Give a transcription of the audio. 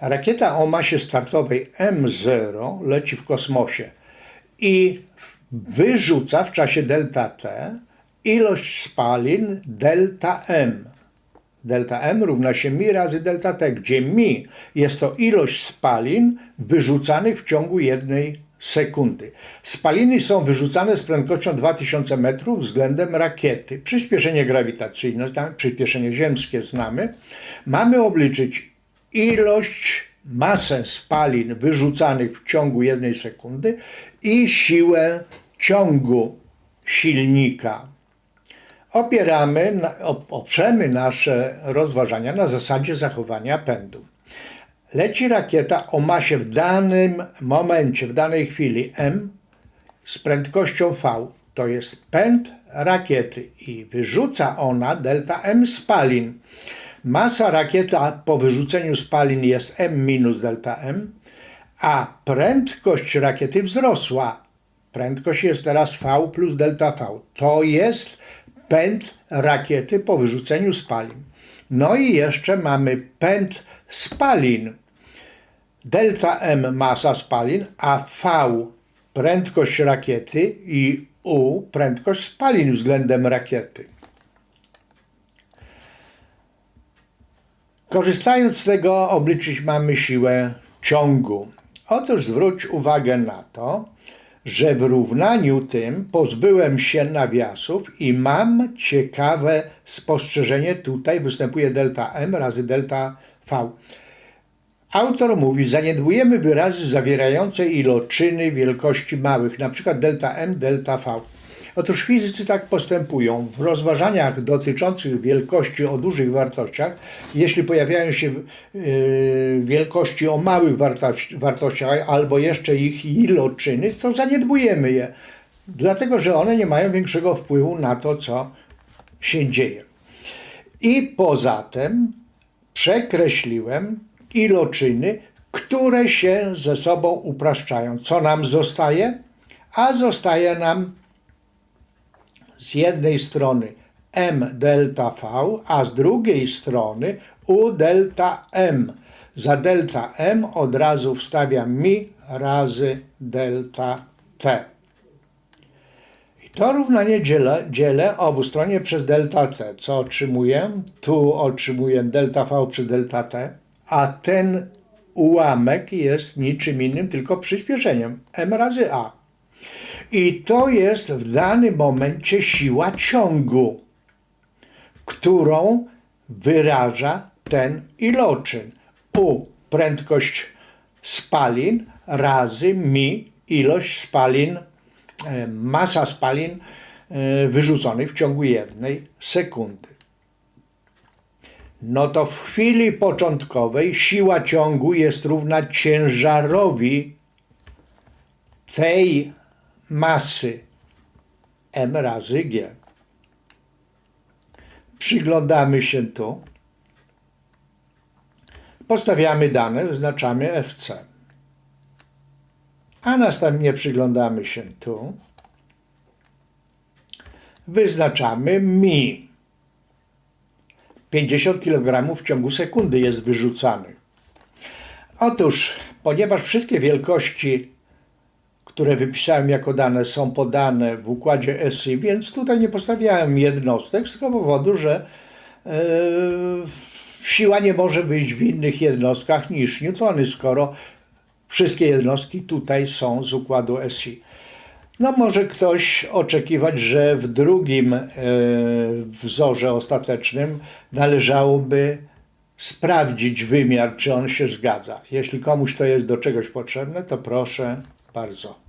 Rakieta o masie startowej M0 leci w kosmosie i wyrzuca w czasie delta T ilość spalin delta M. Delta M równa się mi razy delta T, gdzie mi jest to ilość spalin wyrzucanych w ciągu jednej sekundy. Spaliny są wyrzucane z prędkością 2000 metrów względem rakiety. Przyspieszenie grawitacyjne, przyspieszenie ziemskie znamy. Mamy obliczyć ilość, masę spalin wyrzucanych w ciągu jednej sekundy i siłę ciągu silnika opieramy, oprzemy nasze rozważania na zasadzie zachowania pędu. Leci rakieta o masie w danym momencie, w danej chwili m z prędkością v. To jest pęd rakiety i wyrzuca ona delta m spalin. Masa rakiety po wyrzuceniu spalin jest m minus delta m, a prędkość rakiety wzrosła. Prędkość jest teraz v plus delta v. To jest pęd rakiety po wyrzuceniu spalin. No i jeszcze mamy pęd spalin. Delta M masa spalin, a V prędkość rakiety i U prędkość spalin względem rakiety. Korzystając z tego obliczyć mamy siłę ciągu. Otóż zwróć uwagę na to, że w równaniu tym pozbyłem się nawiasów i mam ciekawe spostrzeżenie. Tutaj występuje delta M razy delta V. Autor mówi, zaniedbujemy wyrazy zawierające iloczyny wielkości małych, np. delta M, delta V. Otóż fizycy tak postępują. W rozważaniach dotyczących wielkości o dużych wartościach, jeśli pojawiają się yy, wielkości o małych wartości, wartościach albo jeszcze ich iloczyny, to zaniedbujemy je, dlatego że one nie mają większego wpływu na to, co się dzieje. I poza tym przekreśliłem iloczyny, które się ze sobą upraszczają. Co nam zostaje? A zostaje nam z jednej strony m delta v, a z drugiej strony u delta m. Za delta m od razu wstawiam mi razy delta t. I to równanie dzielę, dzielę obustronnie przez delta t. Co otrzymuję? Tu otrzymuję delta v przez delta t, a ten ułamek jest niczym innym, tylko przyspieszeniem m razy a. I to jest w danym momencie siła ciągu, którą wyraża ten iloczyn. U prędkość spalin razy mi ilość spalin, e, masa spalin e, wyrzuconych w ciągu jednej sekundy. No to w chwili początkowej siła ciągu jest równa ciężarowi tej masy m razy g. Przyglądamy się tu. Podstawiamy dane, wyznaczamy FC. A następnie przyglądamy się tu. Wyznaczamy mi. 50 kg w ciągu sekundy jest wyrzucanych. Otóż, ponieważ wszystkie wielkości które wypisałem jako dane, są podane w układzie SI, więc tutaj nie postawiałem jednostek z tego powodu, że e, siła nie może wyjść w innych jednostkach niż newtony, skoro wszystkie jednostki tutaj są z układu SI. No może ktoś oczekiwać, że w drugim e, wzorze ostatecznym należałoby sprawdzić wymiar, czy on się zgadza. Jeśli komuś to jest do czegoś potrzebne, to proszę bardzo.